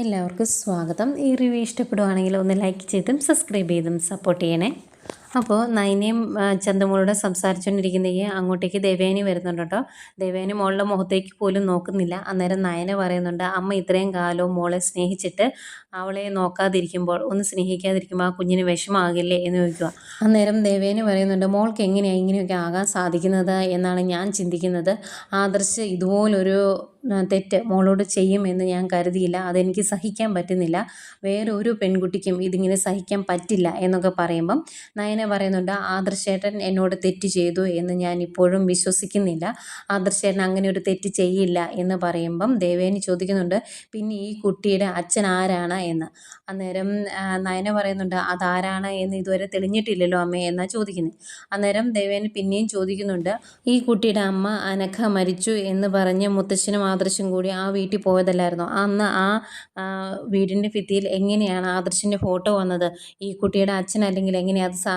എല്ലാവർക്കും സ്വാഗതം. ഈ റിവ്യൂ ഇഷ്ടപ്പെടുവാണെങ്കിൽ ഒന്ന് ലൈക്ക് ചെയ്തും സബ്സ്ക്രൈബ് ചെയ്തും സപ്പോർട്ട് ചെയ്യണേ. അപ്പോൾ നൈനയും ചന്ദമോളോട് സംസാരിച്ചുകൊണ്ടിരിക്കുന്ന ഈ അങ്ങോട്ടേക്ക് ദേവേനി വരുന്നുണ്ട് കേട്ടോ. ദേവേനി മോളുടെ മുഖത്തേക്ക് പോലും നോക്കുന്നില്ല. അന്നേരം നയന പറയുന്നുണ്ട് അമ്മ ഇത്രയും കാലവും മോളെ സ്നേഹിച്ചിട്ട് അവളെ നോക്കാതിരിക്കുമ്പോൾ ഒന്ന് സ്നേഹിക്കാതിരിക്കുമ്പോൾ ആ കുഞ്ഞിന് വിഷമാകില്ലേ എന്ന് ചോദിക്കുക. അന്നേരം ദേവേനി പറയുന്നുണ്ട് മോൾക്ക് എങ്ങനെയാണ് ഇങ്ങനെയൊക്കെ ആകാൻ സാധിക്കുന്നത്? എന്നാണ് ഞാൻ ചിന്തിക്കുന്നത്. ആദർശ് ഇതുപോലൊരു തെറ്റ് മോളോട് ചെയ്യുമെന്ന് ഞാൻ കരുതിയില്ല. അതെനിക്ക് സഹിക്കാൻ പറ്റുന്നില്ല. വേറൊരു പെൺകുട്ടിക്കും ഇതിങ്ങനെ സഹിക്കാൻ പറ്റില്ല എന്നൊക്കെ പറയുമ്പം നയന പറയുന്നുണ്ട് ആദർശേട്ടൻ എന്നോട് തെറ്റ് ചെയ്തു എന്ന് ഞാൻ ഇപ്പോഴും വിശ്വസിക്കുന്നില്ല. ആദർശേട്ടൻ അങ്ങനെ ഒരു തെറ്റ് ചെയ്യില്ല എന്ന് പറയുമ്പം ദേവേനി ചോദിക്കുന്നുണ്ട് പിന്നെ ഈ കുട്ടിയുടെ അച്ഛൻ ആരാണ് എന്ന്? അന്നേരം നയന പറയുന്നുണ്ട് അതാരാണ് എന്ന് ഇതുവരെ തെളിഞ്ഞിട്ടില്ലല്ലോ അമ്മേ എന്നാ ചോദിക്കുന്നത് അന്നേരം ദേവേനി പിന്നെയും ചോദിക്കുന്നുണ്ട് ഈ കുട്ടിയുടെ അമ്മ അനഘ മരിച്ചു എന്ന് പറഞ്ഞ് മുത്തശ്ശനും ആദർശും കൂടി ആ വീട്ടിൽ പോയതല്ലായിരുന്നോ? അന്ന് ആ വീടിന്റെ ഭിത്തിയിൽ എങ്ങനെയാണ് ആദർശിന്റെ ഫോട്ടോ വന്നത്? ഈ കുട്ടിയുടെ അച്ഛൻ അല്ലെങ്കിൽ എങ്ങനെയാണ് അത്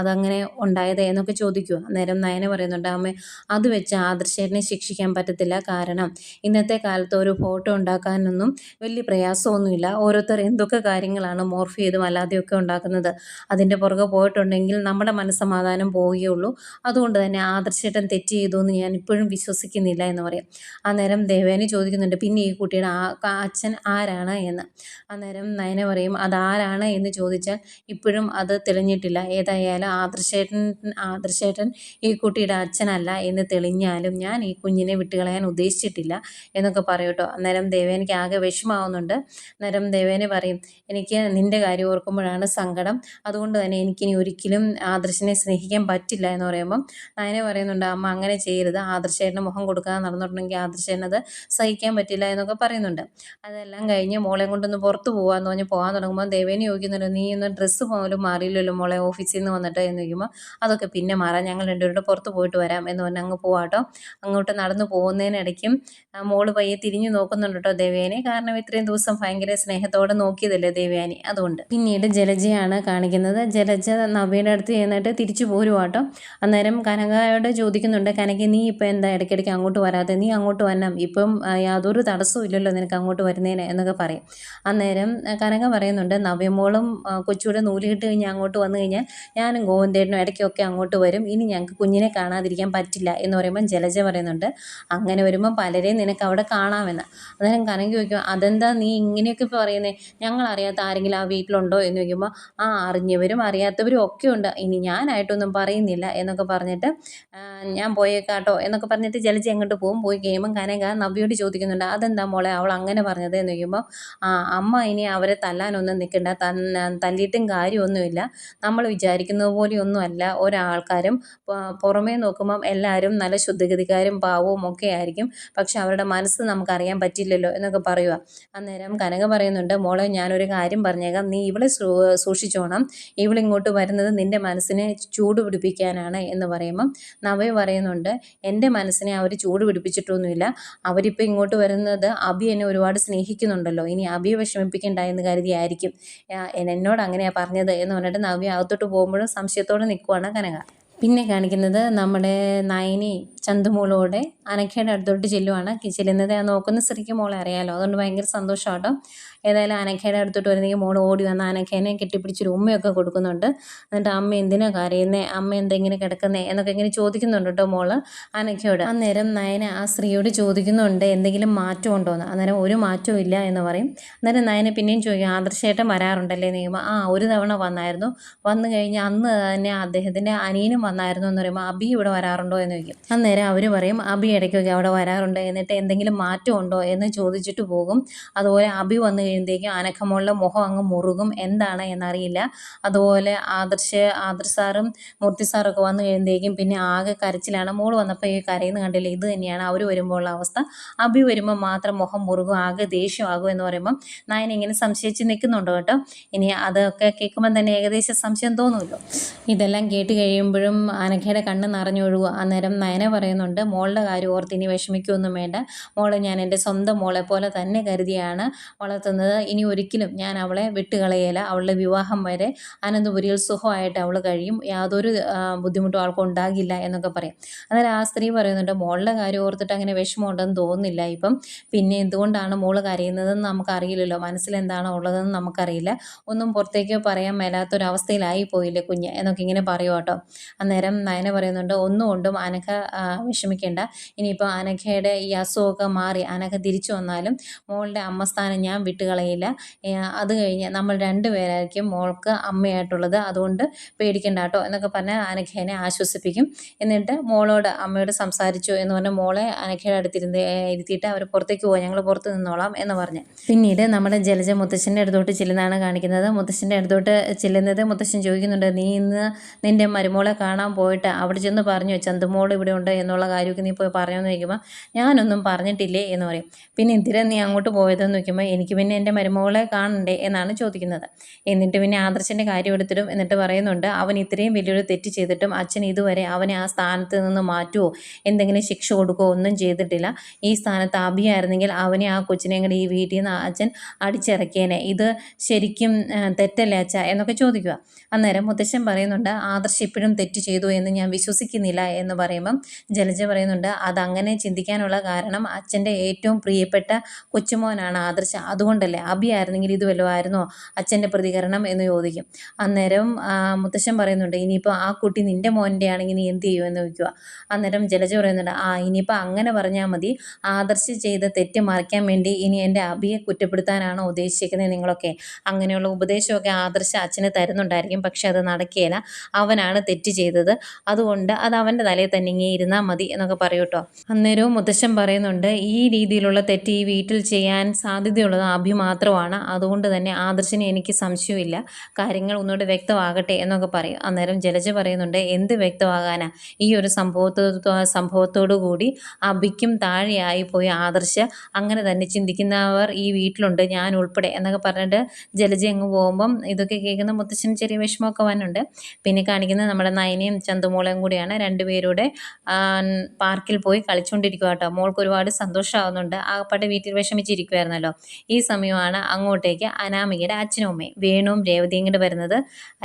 അതങ്ങനെ ഉണ്ടായത് എന്നൊക്കെ ചോദിക്കുക അന്നേരം നയന പറയുന്നുണ്ട് അമ്മ അത് വെച്ച് ആദർശനെ ശിക്ഷിക്കാൻ പറ്റത്തില്ല. കാരണം ഇന്നത്തെ കാലത്ത് ഒരു ഫോട്ടോ ഉണ്ടാക്കാനൊന്നും വലിയ പ്രയാസമൊന്നുമില്ല. ഓരോരുത്തർ എന്തൊക്കെ കാര്യങ്ങളാണ് മോർഫ് ചെയ്തും അല്ലാതെയൊക്കെ ഉണ്ടാക്കുന്നത്. അതിന്റെ പുറകെ പോയിട്ടുണ്ടെങ്കിൽ നമ്മുടെ മനസ്സമാധാനം പോവുകയുള്ളൂ അതുകൊണ്ട് തന്നെ ആദർശേട്ടൻ തെറ്റ് ചെയ്തു എന്ന് ഞാൻ ഇപ്പോഴും വിശ്വസിക്കുന്നില്ല എന്ന് പറയാം. അന്നേരം ദേവേനി ചോദിക്കുന്നുണ്ട് പിന്നെ ഈ കുട്ടിയുടെ ആ അച്ഛൻ ആരാണ് എന്ന്? അന്നേരം നയന പറയും അതാരാണ് എന്ന് ചോദിച്ചാൽ ഇപ്പോഴും അത് തെളിഞ്ഞിട്ടില്ല. ഏതായാലും ആദർശേട്ടൻ ആദർശേട്ടൻ ഈ കുട്ടിയുടെ അച്ഛനല്ല എന്ന് തെളിഞ്ഞാലും ഞാൻ ഈ കുഞ്ഞിനെ വിട്ടുകളയാൻ ഉദ്ദേശിച്ചിട്ടില്ല എന്നൊക്കെ പറയും കേട്ടോ. അന്നേരം ദേവേനയ്ക്ക് ആകെ വിഷമാവുന്നുണ്ട് അന്നേരം ദേവേനെ പറയും എനിക്ക് നിന്റെ കാര്യം ഓർക്കുമ്പോഴാണ് സങ്കടം. അതുകൊണ്ട് തന്നെ എനിക്കിനി ഒരിക്കലും ആദർശിനെ സ്നേഹിക്കാൻ പറ്റില്ല എന്ന് പറയുമ്പം നയന പറയുന്നുണ്ട് അമ്മ അങ്ങനെ ചെയ്യരുത്. ആദർശേട്ടന് മുഖം കൊടുക്കാതെ നടന്നിട്ടുണ്ടെങ്കിൽ ആദർശേനത് സഹിക്കാൻ പറ്റില്ല എന്നൊക്കെ പറയുന്നുണ്ട്. അതെല്ലാം കഴിഞ്ഞ് മോളെ കൊണ്ടൊന്ന് പുറത്ത് പോകാമെന്ന് പറഞ്ഞ് പോകാൻ തുടങ്ങുമ്പോൾ ദേവേനെ ചോദിക്കുന്നുണ്ട് നീ ഒന്ന് ഡ്രസ്സ് പോലും മാറിയില്ലല്ലോ മോളെ ഓഫീസിൽ നിന്ന് വന്നിട്ട്? എന്ന് ചോദിക്കുമ്പോൾ അതൊക്കെ പിന്നെ മാറാം ഞങ്ങൾ രണ്ടുപേരുടെ പുറത്ത് പോയിട്ട് വരാം എന്ന് പറഞ്ഞ് അങ്ങ് പോവാട്ടോ അങ്ങോട്ട് നടന്നു പോകുന്നതിനിടയ്ക്കും മോൾ പയ്യെ തിരിഞ്ഞു നോക്കുന്നുണ്ട് കേട്ടോ ദേവയാനി കാരണം ഇത്രയും ദിവസം ഭയങ്കര സ്നേഹത്തോടെ നോക്കിയതല്ലേ ദേവയാനി അതുകൊണ്ട് പിന്നീട് ജലജയാണ് കാണിക്കുന്നത്. ജലജ നവ്യയുടെ അടുത്ത് ചെന്നിട്ട് തിരിച്ചു പോരുവാട്ടോ അന്നേരം കനകയോട് ചോദിക്കുന്നുണ്ട് കനക നീ ഇപ്പം എന്താ ഇടയ്ക്കിടയ്ക്ക് അങ്ങോട്ട് വരാതെ നീ അങ്ങോട്ട് വരണം. ഇപ്പം യാതൊരു തടസ്സവും ഇല്ലല്ലോ നിനക്ക് അങ്ങോട്ട് വരുന്നതിന് എന്നൊക്കെ പറയും. അന്നേരം കനകം പറയുന്നുണ്ട് നവ്യമോളും കൊച്ചുകൂടെ നൂൽ കിട്ടി കഴിഞ്ഞാൽ അങ്ങോട്ട് വന്നു കഴിഞ്ഞാൽ ഞാനും ഗോവിന്ദേട്ടനും ഇടയ്ക്കൊക്കെ അങ്ങോട്ട് വരും. ഇനി ഞങ്ങൾക്ക് കുഞ്ഞിനെ കാണാതിരിക്കാൻ പറ്റില്ല എന്ന് പറയുമ്പം ജലജ പറയുന്നുണ്ട് അങ്ങനെ വരുമ്പം പലരെയും നിനക്ക് അവിടെ കാണാമെന്ന്. അന്നേരം കനകം ചോദിക്കും അതെന്താ നീ ഇങ്ങനെയൊക്കെ പറയുന്നത് ഞങ്ങൾ അറിയാത്ത ആരെങ്കിലും ആ വീട്ടിലുണ്ടോ? എന്ന് ചോദിക്കുമ്പോൾ ആ അറിഞ്ഞവരും അറിയാത്തവരും ഒക്കെ ഉണ്ട്. ഇനി ഞാനായിട്ടൊന്നും പറയുന്നില്ല എന്നൊക്കെ പറഞ്ഞിട്ട് ഞാൻ പോയേക്കാട്ടോ എന്നൊക്കെ പറഞ്ഞിട്ട് ജലജ അങ്ങോട്ട് പോകും. പോയി കഴിയുമ്പം കനക നവ്യോട് ചോദിക്കുന്നുണ്ട് അതെന്താ മോളെ അവൾ അങ്ങനെ പറഞ്ഞത്? എന്ന് ചോദിക്കുമ്പോൾ ആ അമ്മ ഇനി അവരെ തല്ലാനൊന്നും നിൽക്കണ്ട തല്ലിയിട്ടും കാര്യമൊന്നുമില്ല. നമ്മൾ വിചാരിക്കുന്നത് പോലെയൊന്നുമല്ല. ഒരാൾക്കാരും പ- പുറമേ നോക്കുമ്പം എല്ലാവരും നല്ല ശുദ്ധഗതിക്കാരും പാവവും ഒക്കെ ആയിരിക്കും. പക്ഷെ അവരുടെ മനസ്സ് നമുക്കറിയാൻ പറ്റില്ലല്ലോ എന്നൊക്കെ പറയുക അന്നേരം കനക പറയുന്നുണ്ട് മോളെ ഞാനൊരു കാര്യം പറഞ്ഞേക്കാം. നീ ഇവളെ സൂക്ഷിച്ചോണം. ഇവളിങ്ങോട്ട് വരുന്നത് നിന്റെ മനസ്സിനെ ചൂട് പിടിപ്പിക്കാനാണ് എന്ന് പറയുമ്പം നവ പറയുന്നുണ്ട് എന്റെ മനസ്സിനെ അവർ ചൂട് പിടിപ്പിച്ചിട്ടൊന്നുമില്ല. അവരിപ്പോൾ ഇങ്ങോട്ട് വരുന്നത് അബി എന്നെ ഒരുപാട് സ്നേഹിക്കുന്നുണ്ടല്ലോ. ഇനി അബിയെ വിഷമിപ്പിക്കേണ്ട എന്ന് കരുതിയായിരിക്കും. എന്നോട് അങ്ങനെയാണ് പറഞ്ഞത് എന്ന് പറഞ്ഞിട്ട് നവ്യ അകത്തോട്ട് പോകുമ്പോഴും സംശയത്തോടെ നിൽക്കുവാണ് കനക. പിന്നെ കാണിക്കുന്നത് നമ്മുടെ നയനി ചന്തുമോളോടെ അനഘയുടെ അടുത്തോട്ട് ചെല്ലുവാണ്. ചെല്ലുന്നത് ആ നോക്കുന്ന. സ്ത്രീക്ക് മോളെ അറിയാലോ. അതുകൊണ്ട് ഭയങ്കര സന്തോഷമാട്ടോ ഏതായാലും അനഘയുടെ അടുത്തോട്ട് വരുന്നെങ്കിൽ മോൾ ഓടി വന്ന് അനഘേനെ കെട്ടിപ്പിടിച്ചൊരു ഉമ്മയൊക്കെ കൊടുക്കുന്നുണ്ട്. എന്നിട്ട് അമ്മ എന്തിനാ കരയുന്നേ? അമ്മ എന്തെങ്ങനെ കിടക്കുന്നേ? എന്നൊക്കെ ഇങ്ങനെ ചോദിക്കുന്നുണ്ട് കേട്ടോ മോൾ അനഘയോട്. അന്നേരം നയന ആ സ്ത്രീയോട് ചോദിക്കുന്നുണ്ട് എന്തെങ്കിലും മാറ്റം ഉണ്ടോ എന്ന്. അന്നേരം ഒരു മാറ്റവും ഇല്ല എന്ന് പറയും. അന്നേരം നയന പിന്നെയും ചോദിക്കും ആദർശേട്ടൻ വരാറുണ്ടല്ലേ? നിയമം ആ ഒരു തവണ വന്നായിരുന്നു. വന്നു കഴിഞ്ഞ് അന്ന് തന്നെ അദ്ദേഹത്തിന്റെ അനിയനും വന്നായിരുന്നു എന്ന് പറയുമ്പോൾ അബി ഇവിടെ വരാറുണ്ടോ എന്ന് ചോദിക്കും. അന്നേരം അവർ പറയും അബി ഇടയ്ക്കൊക്കെ അവിടെ വരാറുണ്ട്. എന്നിട്ട് എന്തെങ്കിലും മാറ്റം ഉണ്ടോ? എന്ന് ചോദിച്ചിട്ട് പോകും. അതുപോലെ അബി വന്നു കഴിയുമ്പോഴത്തേക്കും അനക്കമുള്ള മുഖം അങ്ങ് മുറുകും. എന്താണ് എന്നറിയില്ല. അതുപോലെ ആദർശ് ആദർശ് സാറും മൂർത്തി സാറൊക്കെ വന്നു കഴിയുമ്പോഴത്തേക്കും പിന്നെ ആകെ കരച്ചിലാണ്. മോൾ വന്നപ്പോൾ ഈ കരയുന്ന കണ്ടില്ല? ഇത് തന്നെയാണ്. അവർ വരുമ്പോൾ ഉള്ള അവസ്ഥ. അബി വരുമ്പോൾ മാത്രം മുഖം മുറുകും ആകെ ദേഷ്യമാകും എന്ന് പറയുമ്പം നയൻ ഇങ്ങനെ സംശയിച്ച് നിൽക്കുന്നുണ്ട് കേട്ടോ. ഇനി അതൊക്കെ കേൾക്കുമ്പോൾ തന്നെ ഏകദേശം സംശയം തോന്നുമല്ലോ ഇതെല്ലാം കേട്ട് കഴിയുമ്പോഴും അന്നേരം അനഘയുടെ കണ്ണ് നിറഞ്ഞൊഴുകുക. അന്നേരം നയന പറയുന്നുണ്ട് മോളുടെ കാര്യം ഓർത്ത് ഇനി വിഷമിക്കുകയൊന്നും വേണ്ട. മോളെ ഞാൻ എന്റെ സ്വന്തം മോളെ പോലെ തന്നെ കരുതിയാണ് വളർത്തുന്നത്. ഇനി ഒരിക്കലും ഞാൻ അവളെ വിട്ടുകളയല. അവളുടെ വിവാഹം വരെ അനന്തപുരിയിൽ സുഖമായിട്ട് അവൾ കഴിയും. യാതൊരു ബുദ്ധിമുട്ടും അവൾക്ക് ഉണ്ടാകില്ല എന്നൊക്കെ പറയും. അന്നേരം ആ സ്ത്രീ പറയുന്നുണ്ട് മോളുടെ കാര്യം ഓർത്തിട്ട് അങ്ങനെ വിഷമമുണ്ടെന്ന് തോന്നുന്നില്ല. ഇപ്പം പിന്നെ എന്തുകൊണ്ടാണ് മോൾ കരയുന്നതെന്ന് നമുക്കറിയില്ലല്ലോ. മനസ്സിലെന്താണോ ഉള്ളതെന്ന് നമുക്കറിയില്ല. ഒന്നും പുറത്തേക്ക് പറയാൻ മേലാത്തൊരവസ്ഥയിലായി പോയില്ലേ കുഞ്ഞ്? എന്നൊക്കെ ഇങ്ങനെ പറയും കേട്ടോ. അന്നേരം നയന പറയുന്നുണ്ട് ഒന്നുകൊണ്ടും അനഘ വിഷമിക്കേണ്ട. ഇനിയിപ്പോൾ അനഘയുടെ ഈ അസുഖമൊക്കെ മാറി അനഘ തിരിച്ചു വന്നാലും മോളുടെ അമ്മസ്ഥാനം ഞാൻ വിട്ടുകളയില്ല. അത് കഴിഞ്ഞ് നമ്മൾ രണ്ടുപേരായിരിക്കും മോൾക്ക് അമ്മയായിട്ടുള്ളത്. അതുകൊണ്ട് പേടിക്കണ്ട കേട്ടോ എന്നൊക്കെ പറഞ്ഞ് അനഘേനെ ആശ്വസിപ്പിക്കും. എന്നിട്ട് മോളോട് അമ്മയോട് സംസാരിച്ചു എന്ന് പറഞ്ഞ് മോളെ അനഘയുടെ അടുത്തിരുന്ന് ഇരുത്തിയിട്ട് അവർ പുറത്തേക്ക് പോകാം ഞങ്ങൾ പുറത്ത് നിന്നോളാം എന്ന് പറഞ്ഞ്. പിന്നീട് നമ്മുടെ ജലജ മുത്തശ്ശന്റെ അടുത്തോട്ട് ചെല്ലുന്നതാണ് കാണിക്കുന്നത്. മുത്തശ്ശന്റെ അടുത്തോട്ട് ചെല്ലുന്നത് മുത്തശ്ശൻ ചോദിക്കുന്നുണ്ട് നീ ഇന്ന് നിന്റെ മരുമോളെ കാണാൻ പോയിട്ട് അവിടെ ചെന്ന് പറഞ്ഞു ചന്തുമോൾ ഇവിടെ ഉണ്ട് എന്നുള്ള കാര്യമൊക്കെ നീ പോയി പറഞ്ഞെന്ന് ചോദിക്കുമ്പോൾ ഞാനൊന്നും പറഞ്ഞിട്ടില്ലേ? എന്ന് പറയും. പിന്നെ എന്തിനാ നീ അങ്ങോട്ട് പോയതെന്ന് ചോദിക്കുമ്പോൾ എനിക്ക് പിന്നെ എന്റെ മരുമകളെ കാണണ്ടേ? എന്നാണ് ചോദിക്കുന്നത്. എന്നിട്ട് പിന്നെ ആദർശന്റെ കാര്യം എടുത്തിടും. എന്നിട്ട് പറയുന്നുണ്ട് അവൻ ഇത്രയും വലിയൊരു തെറ്റ് ചെയ്തിട്ടും അച്ഛൻ ഇതുവരെ അവനെ ആ സ്ഥാനത്ത് നിന്ന് മാറ്റുമോ എന്തെങ്കിലും ശിക്ഷ കൊടുക്കുകയോ ഒന്നും ചെയ്തിട്ടില്ല. ഈ സ്ഥാനത്ത് അഭിയായിരുന്നെങ്കിൽ അവനെ ആ കൊച്ചിനെ കൂടി ഈ വീട്ടിൽ നിന്ന് അച്ഛൻ അടിച്ചിറക്കിയേനെ. ഇത് ശരിക്കും തെറ്റല്ലേ അച്ഛ? എന്നൊക്കെ ചോദിക്കുക. അന്നേരം മുത്തശ്ശൻ പറയുന്നുണ്ട് ആദർശ് ഇപ്പോഴും തെറ്റ് ചെയ്തു എന്ന് ഞാൻ വിശ്വസിക്കുന്നില്ല എന്ന് പറയുമ്പം ജലജ പറയുന്നുണ്ട് അതങ്ങനെ ചിന്തിക്കാനുള്ള കാരണം അച്ഛന്റെ ഏറ്റവും പ്രിയപ്പെട്ട കൊച്ചുമോനാണ് ആദർശ. അതുകൊണ്ടല്ലേ അഭിയായിരുന്നെങ്കിൽ ഇത് വല്ലതും ആയിരുന്നോ അച്ഛന്റെ പ്രതികരണം എന്ന് ചോദിക്കും. അന്നേരം മുത്തശ്ശൻ പറയുന്നുണ്ട് ഇനിയിപ്പോൾ ആ കുട്ടി നിന്റെ മോന്റെ ആണെങ്കിൽ നീ എന്ത് ചെയ്യുമെന്ന് ചോദിക്കുക. അന്നേരം ജലജ പറയുന്നുണ്ട് ആ ഇനിയിപ്പോൾ അങ്ങനെ പറഞ്ഞാൽ മതി. ആദർശ ചെയ്ത തെറ്റ് മറിക്കാൻ വേണ്ടി ഇനി എന്റെ അഭിയെ കുറ്റപ്പെടുത്താനാണോ ഉദ്ദേശിക്കുന്നത് നിങ്ങളൊക്കെ? അങ്ങനെയുള്ള ഉപദേശമൊക്കെ ആദർശ അച്ഛന് തരുന്നുണ്ടായിരിക്കും പക്ഷെ അത് നടക്കുകയില്ല അവനാണ് തെറ്റ് ചെയ്തത്. അതുകൊണ്ട് അത് അവന്റെ തലയിൽ തന്നെ ഇങ്ങനെ ഇരുന്നാൽ മതി എന്നൊക്കെ പറയൂ കേട്ടോ. അന്നേരവും മുത്തശ്ശൻ പറയുന്നുണ്ട് ഈ രീതിയിലുള്ള തെറ്റ് ഈ വീട്ടിൽ ചെയ്യാൻ സാധ്യതയുള്ളത് അഭി മാത്രമാണ്. അതുകൊണ്ട് തന്നെ ആദർശിന് എനിക്ക് സംശയമില്ല കാര്യങ്ങൾ ഒന്നുകൂടെ വ്യക്തമാകട്ടെ എന്നൊക്കെ പറയും. അന്നേരം ജലജ പറയുന്നുണ്ട് എന്ത് വ്യക്തമാകാനാ? ഈ ഒരു സംഭവത്തോ സംഭവത്തോടു കൂടി അഭിക്കും താഴെയായി പോയി ആദർശ. അങ്ങനെ തന്നെ ചിന്തിക്കുന്നവർ ഈ വീട്ടിലുണ്ട് ഞാൻ ഉൾപ്പെടെ എന്നൊക്കെ പറഞ്ഞിട്ട് ജലജ അങ്ങ് പോകുമ്പം ഇതൊക്കെ കേൾക്കുന്ന മുത്തശ്ശന് ചെറിയ വിഷമമൊക്കെ വന്നുണ്ട് പിന്നെ കാണിക്കുന്നത് നമ്മുടെ നയനയും ചന്തുമോളയും കൂടിയാണ് രണ്ടുപേരുടെ പാർക്കിൽ പോയി കളിച്ചുകൊണ്ടിരിക്കുക കേട്ടോ. മോൾക്ക് ഒരുപാട് സന്തോഷമാവുന്നുണ്ട് ആകപ്പാട്ട് വീട്ടിൽ വിഷമിച്ചിരിക്കുമായിരുന്നല്ലോ ഈ സമയമാണ് അങ്ങോട്ടേക്ക് അനാമികയുടെ അച്ഛനും അമ്മയും വേണുവും രേവതിയും കൂടെ വരുന്നത്.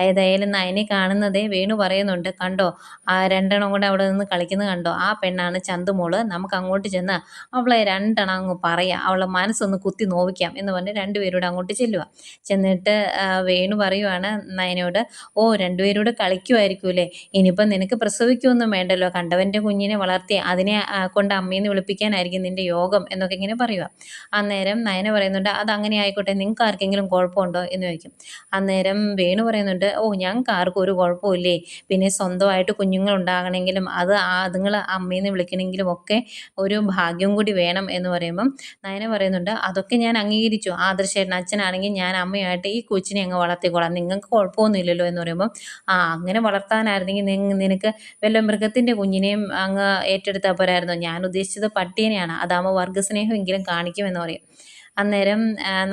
ഏതായാലും നയനെ കാണുന്നതേ വേണു പറയുന്നുണ്ട്. കണ്ടോ? ആ രണ്ടെണ്ണം കൂടെ അവിടെ നിന്ന് കളിക്കുന്നത് കണ്ടോ? ആ പെണ്ണാണ് ചന്തുമോൾ. നമുക്ക് അങ്ങോട്ട് ചെന്ന് അവളെ രണ്ടെണ്ണം അങ്ങ് പറയാം. അവളെ മനസ്സൊന്ന് കുത്തി നോവിക്കാം എന്ന് പറഞ്ഞ് രണ്ടുപേരോട് അങ്ങോട്ട് ചെല്ലുക ചെന്നിട്ട് വേണു പറയുവാണ് നയനോട് ഓ രണ്ടുപേരോട് കളിക്കുമായിരിക്കൂലേ ഇനിയിപ്പം നിനക്ക് പ്രസവിക്കുമൊന്നും വേണ്ടല്ലോ. കണ്ടവന്റെ കുഞ്ഞിനെ വളർത്തി അതിനെ കൊണ്ട് അമ്മയെന്ന് വിളിപ്പിക്കാനായിരിക്കും നിന്റെ യോഗം എന്നൊക്കെ ഇങ്ങനെ പറയുക അന്നേരം നയന പറയുന്നുണ്ട് അത് അങ്ങനെ ആയിക്കോട്ടെ നിങ്ങൾക്ക് ആർക്കെങ്കിലും കുഴപ്പമുണ്ടോ? എന്ന് ചോദിക്കും. അന്നേരം വേണു പറയുന്നുണ്ട് ഓ ഞങ്ങൾക്ക് ആർക്കും ഒരു കുഴപ്പമില്ലേ പിന്നെ സ്വന്തമായിട്ട് കുഞ്ഞുങ്ങൾ ഉണ്ടാകണമെങ്കിലും അത് അതുങ്ങൾ അമ്മയെന്ന് വിളിക്കണമെങ്കിലും ഒക്കെ ഒരു ഭാഗ്യം കൂടി വേണം എന്ന് പറയുമ്പം നയന പറയുന്നുണ്ട് അതൊക്കെ ഞാൻ അംഗീകരിച്ചു. ആദർശേട്ടൻ അച്ഛനാണെങ്കിൽ ഞാൻ അമ്മയായിട്ട് ഈ കൊച്ചിനെ അങ്ങ് വളർത്തിക്കോളാം. നിങ്ങൾക്ക് കുഴപ്പമൊന്നുമില്ലല്ലോ. എന്ന് പറയുമ്പം ആ അങ്ങനെ വളർത്താനായിരുന്നെങ്കിൽ നിങ്ങ നിനക്ക് വല്ല മൃഗത്തിന്റെ കുഞ്ഞിനെയും അങ്ങ് ഏറ്റെടുത്താൽ പോരായിരുന്നോ? ഞാൻ ഉദ്ദേശിച്ചത് പട്ടീനെയാണ്. അതാകുമ്പോൾ വർഗസ്നേഹമെങ്കിലും കാണിക്കുമെന്ന് പറയും. അന്നേരം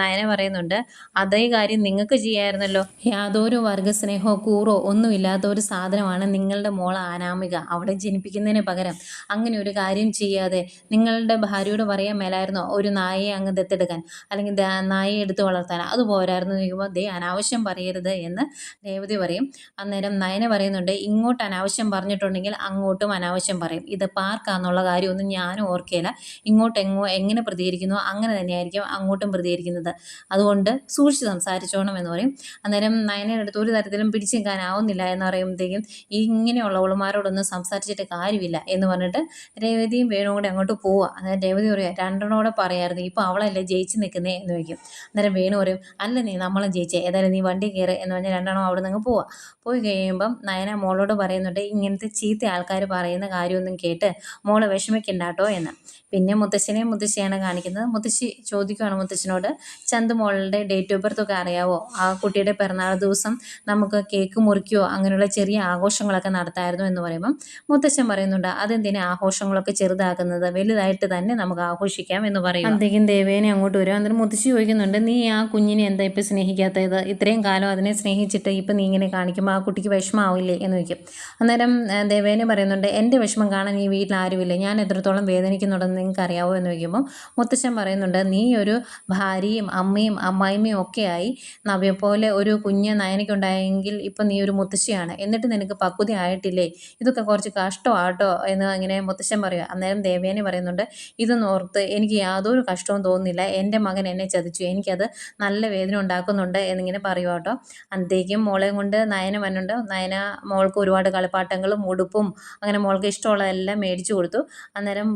നയന പറയുന്നുണ്ട് അതേ കാര്യം നിങ്ങൾക്ക് ചെയ്യായിരുന്നല്ലോ. യാതൊരു വർഗസ്നേഹമോ കൂറോ ഒന്നുമില്ലാത്ത ഒരു സാധനമാണ് നിങ്ങളുടെ മോൾ അനാമിക. അവിടെ ജനിപ്പിക്കുന്നതിന് പകരം അങ്ങനെ ഒരു കാര്യം ചെയ്യാതെ നിങ്ങളുടെ ഭാര്യയോട് പറയാൻ മേലായിരുന്നോ ഒരു നായയെ അങ്ങ് ദത്തെടുക്കാൻ? അല്ലെങ്കിൽ നായയെ എടുത്ത് വളർത്താൻ? അത് പോരായിരുന്നു ചോദിക്കുമ്പോൾ ദേ അനാവശ്യം പറയരുത് എന്ന് രേവതി പറയും. അന്നേരം നയന പറയുന്നുണ്ട് ഇങ്ങോട്ട് അനാവശ്യം പറഞ്ഞിട്ടുണ്ടെങ്കിൽ അങ്ങോട്ടും അനാവശ്യം പറയും. ഇത് പാർക്കാന്നുള്ള കാര്യമൊന്നും ഞാനും ഓർക്കുകയില്ല ഇങ്ങോട്ട് എങ്ങോ എങ്ങനെ പ്രതികരിക്കുന്നു? അങ്ങനെ തന്നെയായിരിക്കും അങ്ങോട്ടും പ്രതികരിക്കുന്നത്. അതുകൊണ്ട് സൂക്ഷിച്ച് സംസാരിച്ചോണം എന്ന് പറയും. അന്നേരം നയനയുടെ അടുത്ത് ഒരു തരത്തിലും പിടിച്ചു നിൽക്കാനാവുന്നില്ല എന്ന് പറയുമ്പോഴത്തേക്കും ഈ ഇങ്ങനെയുള്ളവളുമാരോടൊന്നും സംസാരിച്ചിട്ട് കാര്യമില്ല എന്ന് പറഞ്ഞിട്ട് രേവതിയും വേണു കൂടെ അങ്ങോട്ട് പോവുക. അന്നേരം രേവതി പറയുക രണ്ടെണ്ണോടെ പറയായിരുന്നു. ഇപ്പോൾ അവളല്ലേ ജയിച്ച് നിൽക്കുന്നേ എന്ന് ചോദിക്കും. അന്നേരം വേണു പറയും അല്ല നീ നമ്മളും ജയിച്ചേ. ഏതായാലും നീ വണ്ടി കയറി എന്ന് പറഞ്ഞാൽ രണ്ടെണ്ണം അവിടെ നിന്ന് പോവുക. പോയി കഴിയുമ്പം നയന മോളോട് പറയുന്നുണ്ട് ഇങ്ങനത്തെ ചീത്ത ആൾക്കാർ പറയുന്ന കാര്യമൊന്നും കേട്ട് മോൾ വിഷമിക്കണ്ട കേട്ടോ എന്ന്. പിന്നെ മുത്തശ്ശനെയും മുത്തശ്ശിയാണ് കാണിക്കുന്നത്. മുത്തശ്ശി ചോദിക്കും ചോദിക്കുകയാണ് മുത്തച്ഛനോട് ചന്ത് മോളുടെ ഡേറ്റ് ഓഫ് ബർത്ത് ഒക്കെ അറിയാവോ? ആ കുട്ടിയുടെ പിറന്നാൾ ദിവസം നമുക്ക് കേക്ക് മുറിക്കുകയോ അങ്ങനെയുള്ള ചെറിയ ആഘോഷങ്ങളൊക്കെ നടത്തായിരുന്നു എന്ന് പറയുമ്പം മുത്തച്ഛൻ പറയുന്നുണ്ട് അതെന്തിനാ ആഘോഷങ്ങളൊക്കെ ചെറുതാക്കുന്നത്? വലുതായിട്ട് തന്നെ നമുക്ക് ആഘോഷിക്കാം എന്ന് പറയും അന്തേക്കും ദേവേനെ അങ്ങോട്ട് വരും. അന്നേരം മുത്തശ്ശി ചോദിക്കുന്നുണ്ട് നീ ആ കുഞ്ഞിനെ എന്താ ഇപ്പം സ്നേഹിക്കാത്തത്? ഇത്രയും കാലം അതിനെ സ്നേഹിച്ചിട്ട് ഇപ്പം നീ ഇങ്ങനെ കാണിക്കുമ്പോൾ ആ കുട്ടിക്ക് വിഷമാവില്ലേ? എന്ന് ചോദിക്കും. അന്നേരം ദേവേനെ പറയുന്നുണ്ട് എന്റെ വിഷമം കാണാൻ ഈ വീട്ടിൽ ആരുമില്ല. ഞാൻ എത്രത്തോളം വേദനിക്കുന്നുണ്ടെന്ന് നിങ്ങൾക്ക് അറിയാവോ എന്ന് ചോദിക്കുമ്പോൾ മുത്തശ്ശൻ പറയുന്നുണ്ട് നീ ഭാര്യയും അമ്മയും അമ്മായിമ്മയും ഒക്കെയായി നവ്യ പോലെ ഒരു കുഞ്ഞ് നയനയ്ക്കുണ്ടായെങ്കിൽ ഇപ്പം നീ ഒരു മുത്തശ്ശിയാണ്. എന്നിട്ട് നിനക്ക് പക്വതി ആയിട്ടില്ലേ? ഇതൊക്കെ കുറച്ച് കഷ്ടമാട്ടോ എന്ന് ഇങ്ങനെ മുത്തശ്ശൻ പറയുക. അന്നേരം ദേവേനെ പറയുന്നുണ്ട് ഇതൊന്നും ഓർത്ത് എനിക്ക് യാതൊരു കഷ്ടവും തോന്നുന്നില്ല. എന്റെ മകൻ എന്നെ ചതിച്ചു. എനിക്കത് നല്ല വേദന ഉണ്ടാക്കുന്നുണ്ട് എന്നിങ്ങനെ പറയുക കേട്ടോ അന്നത്തേക്കും മോളെയും കൊണ്ട് നയന വന്നുണ്ട് നയന മോൾക്ക് ഒരുപാട് കളിപ്പാട്ടങ്ങളും ഉടുപ്പും അങ്ങനെ മോൾക്ക് ഇഷ്ടമുള്ളതെല്ലാം മേടിച്ചു കൊടുത്തു. അന്നേരം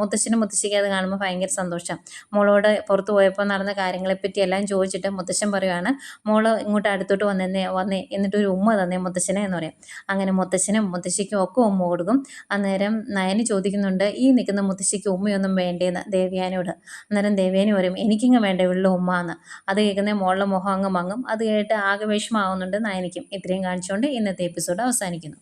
മുത്തശ്ശനും മുത്തശ്ശിക്ക് അത് കാണുമ്പോൾ ഭയങ്കര സന്തോഷം. മോളോട് പുറത്ത് പോയപ്പോൾ നടന്ന കാര്യങ്ങളെപ്പറ്റി എല്ലാം ചോദിച്ചിട്ട് മുത്തശ്ശൻ പറയുവാണ് മോൾ ഇങ്ങോട്ട് അടുത്തോട്ട് വന്നേ വന്നേ എന്നിട്ട് ഒരു ഉമ്മ തന്നേ മുത്തശ്ശനെ എന്ന് പറയും. അങ്ങനെ മുത്തശ്ശനും മുത്തശ്ശിക്കും ഒക്കെ ഉമ്മ കൊടുക്കും. അന്നേരം നയന് ചോദിക്കുന്നുണ്ട് ഈ നിൽക്കുന്ന മുത്തശ്ശിക്ക് ഉമ്മയൊന്നും വേണ്ടേന്ന് ദേവ്യാനോട്? അന്നേരം ദേവ്യാനി പറയും എനിക്കിങ്ങ് വേണ്ട ഉള്ള ഉമ്മ എന്ന് അത് കേൾക്കുന്ന മോളുടെ മുഖം അങ്ങ് മങ്ങും. അത് കേട്ട് ആകെ വിഷമാവുന്നുണ്ട് നയനിക്കും. ഇത്രയും കാണിച്ചുകൊണ്ട് ഇന്നത്തെ എപ്പിസോഡ് അവസാനിക്കുന്നു.